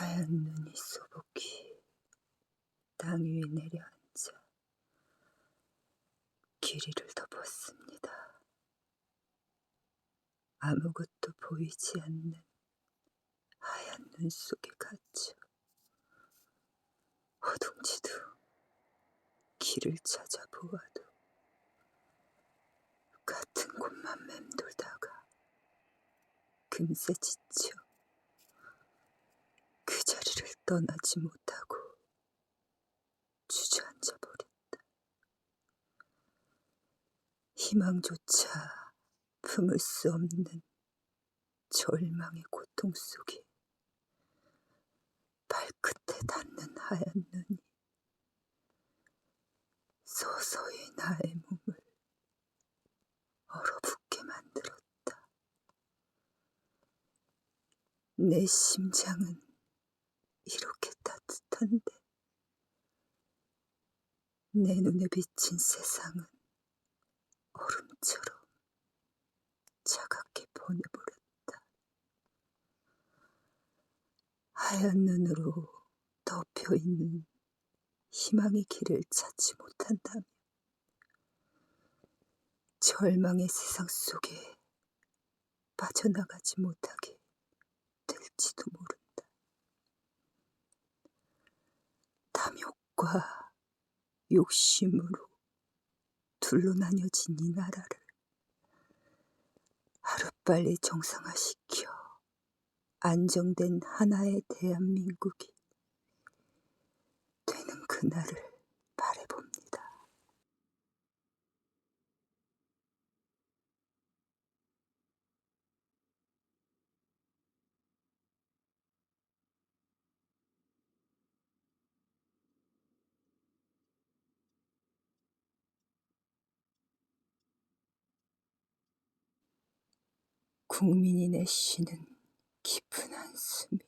하얀 눈이 소복히 땅 위에 내려앉아 길이를 덮었습니다. 아무것도 보이지 않는 하얀 눈 속에 갇혀 허둥지둥 길을 찾아보아도 같은 곳만 맴돌다가 금세 지쳐 그 자리를 떠나지 못하고 주저앉아 버렸다. 희망조차 품을 수 없는 절망의 고통 속에 발끝에 닿는 하얀 눈이 서서히 나의 몸을 얼어붙게 만들었다. 내 심장은 이렇게 따뜻한데 내 눈에 비친 세상은 얼음처럼 차갑게 보내버렸다. 하얀 눈으로 덮여 있는 희망의 길을 찾지 못한다면 절망의 세상 속에 빠져나가지 못하게 될지도 모른다. 탐욕과 욕심으로 둘로 나뉘어진 이 나라를 하루빨리 정상화시켜 안정된 하나의 대한민국이 되는 그날을 바래봅니다. 국민이 내쉬는 깊은 한숨이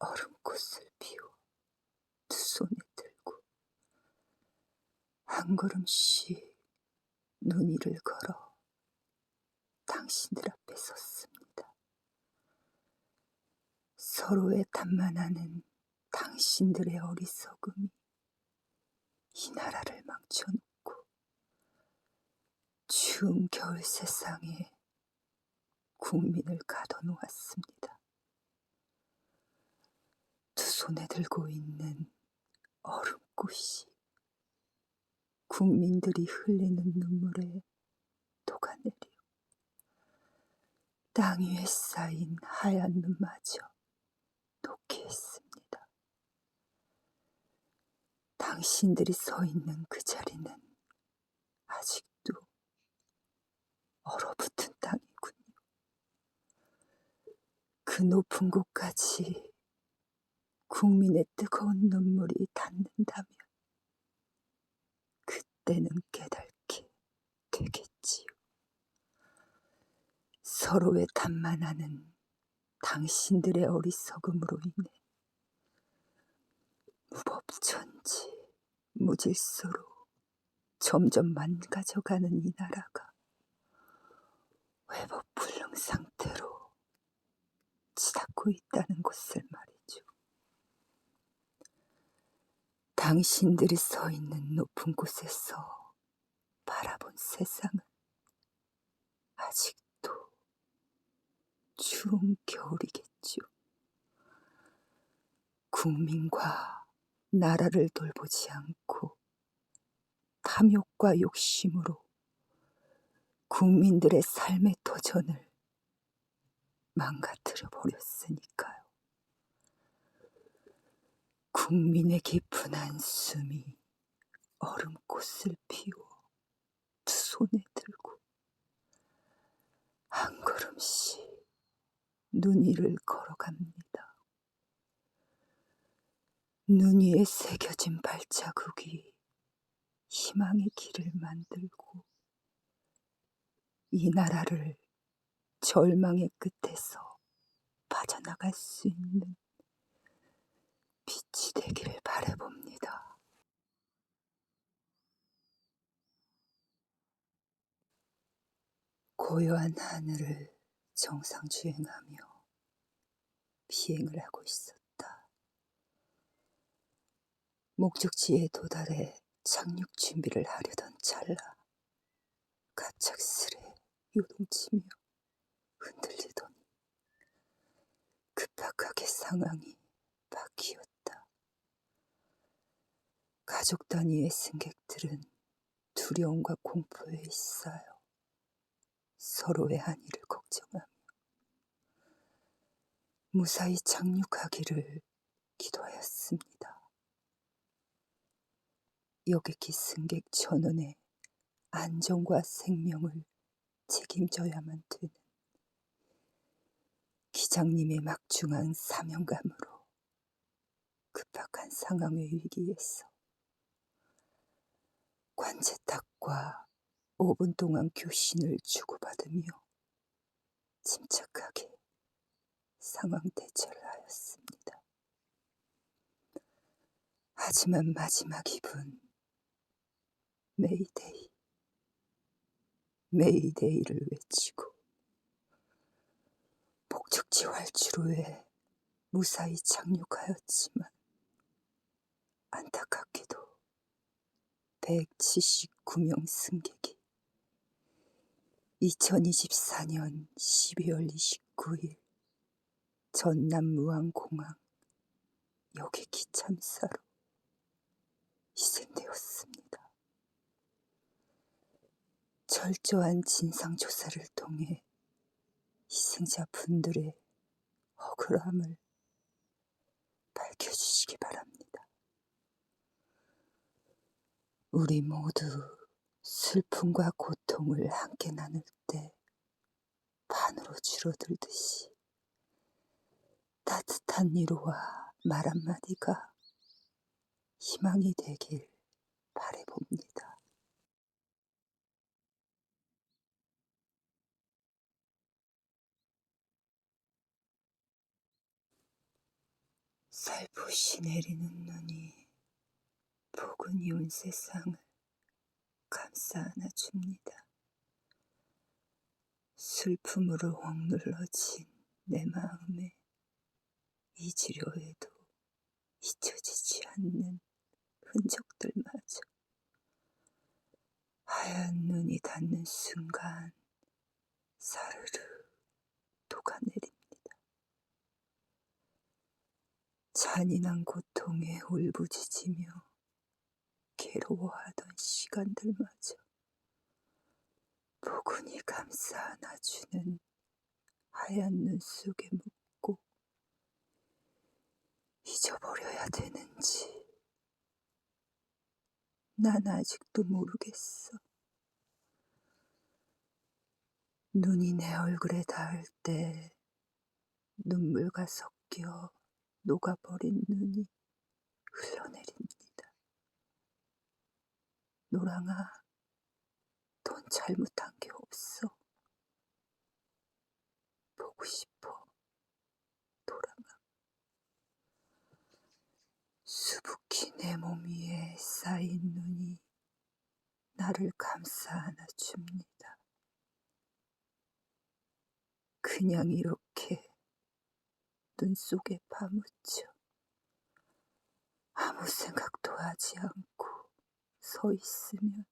얼음꽃을 피워 두 손에 들고 한 걸음씩 눈 위를 걸어 당신들 앞에 섰습니다. 서로의 탓만하는 당신들의 어리석음이 이 나라를 망쳐놓고 추운 겨울 세상에 국민을 가둬놓았습니다. 두 손에 들고 있는 얼음꽃이 국민들이 흘리는 눈물에 녹아내려 땅 위에 쌓인 하얀 눈마저 녹게 했습니다. 당신들이 서 있는 그 자리는 아직도 얼어붙은 땅이군요. 그 높은 곳까지 국민의 뜨거운 눈물이 닿는다면 그때는 깨닫게 되겠지요. 서로의 탓만하는 당신들의 어리석음으로 인해 무법천지 무질서로 점점 망가져가는 이 나라가 회복불능 상태로 치닫고 있다는 것을 말이죠. 당신들이 서 있는 높은 곳에서 바라본 세상은 아직도 추운 겨울이겠죠. 국민과 나라를 돌보지 않고 탐욕과 욕심으로 국민들의 삶의 도전을 망가뜨려 버렸으니까요. 국민의 깊은 한숨이 얼음꽃을 피워 두 손에 들고 한 걸음씩 눈 위를 걸어갑니다. 눈 위에 새겨진 발자국이 희망의 길을 만들고 이 나라를 절망의 끝에서 빠져나갈 수 있는 빛이 되기를 바라봅니다. 고요한 하늘을 정상 주행하며 비행을 하고 있었다. 목적지에 도달해 착륙 준비를 하려던 찰나 갑작스레 요동치며 흔들리더니 급박하게 상황이 바뀌었다. 가족 단위의 승객들은 두려움과 공포에 있어요. 서로의 한일을 걱정하며 무사히 착륙하기를 기도하였습니다. 여객기 승객 전원의 안전과 생명을 책임져야만 되는 기장님의 막중한 사명감으로 급박한 상황의 위기에서 관제탁과 5분 동안 교신을 주고받으며 침착하게 상황 대처를 하였습니다. 하지만 마지막 입은 메이데이, 메이데이를 외치고 목 적지 활주로에 무사히 착륙하였지만 안타깝게도 179명 승객이 2024년 12월 29일 전남 무안공항 여객기 참사로 희생되었습니다. 철저한 진상조사를 통해 희생자 분들의 억울함을 밝혀주시기 바랍니다. 우리 모두 슬픔과 고통을 함께 나눌 때 반으로 줄어들듯이 따뜻한 위로와 말 한마디가 희망이 되길 바래봅니다. 살포시 내리는 눈이 포근히 온 세상을 감싸 안아줍니다. 슬픔으로 억눌러진 내 마음에 잊으려 해도 잊혀지지 않는 흔적들마저 하얀 눈이 닿는 순간 사르르 녹아내립니다. 잔인한 고통에 울부짖으며 괴로워하던 시간들마저 포근히 감싸 안아주는 하얀 눈 속에 묻고 잊어버려야 되는지 난 아직도 모르겠어. 눈이 내 얼굴에 닿을 때 눈물과 섞여 녹아버린 눈이 흘러내립니다. 노랑아, 넌 잘못한 게 없어. 보고 싶어, 노랑아. 수북히 내 몸 위에 쌓인 눈이 나를 감싸 안아줍니다. 그냥 이렇게 눈 속에 파묻혀 아무 생각도 하지 않고 서 있으면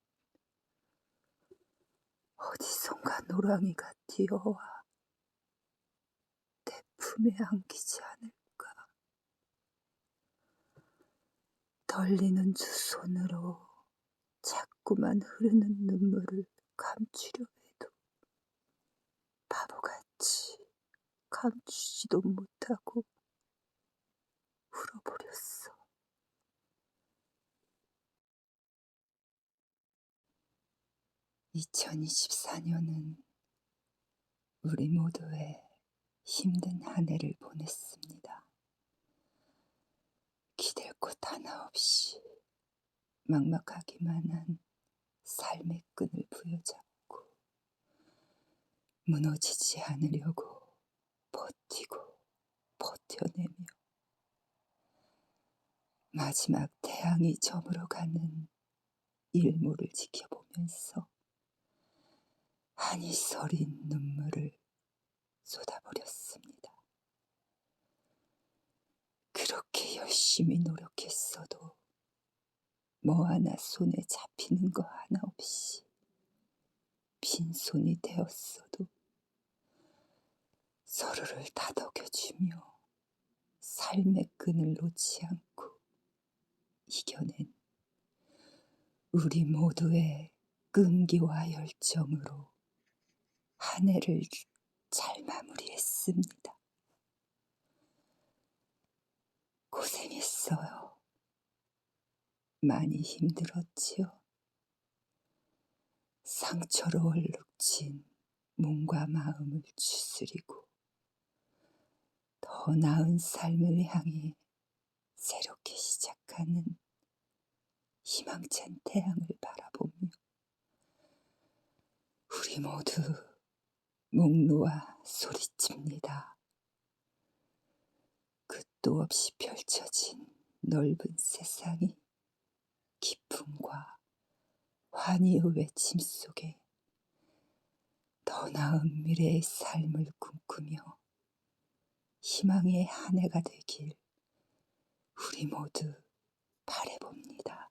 어디선가 노랑이가 뛰어와 내 품에 안기지 않을까. 떨리는 두 손으로 자꾸만 흐르는 눈물을 감추려 해도 바보같이 감추지도 못하고 울어버렸어. (2024년은) 우리 모두의 힘든 한 해를 보냈습니다. 기댈 곳 하나 없이 막막하기만 한 삶의 끈을 부여잡고 무너지지 않으려고 버티고 버텨내며 마지막 태양이 저물어가는 일몰을 지켜보면서 한이 서린 눈물을 쏟아버렸습니다. 그렇게 열심히 노력했어도 뭐 하나 손에 잡히는 거 하나 없이 빈손이 되었어도 서로를 다독여주며 삶의 끈을 놓지 않고 이겨낸 우리 모두의 끈기와 열정으로 한 해를 잘 마무리했습니다. 고생했어요. 많이 힘들었지요. 상처로 얼룩진 몸과 마음을 추스리고 더 나은 삶을 향해 새롭게 시작하는 희망찬 태양을 바라보며 우리 모두 목 놓아 소리칩니다. 끝도 없이 펼쳐진 넓은 세상이 기쁨과 환희의 외침 속에 더 나은 미래의 삶을 꿈꾸며 희망의 한 해가 되길 우리 모두 바래봅니다.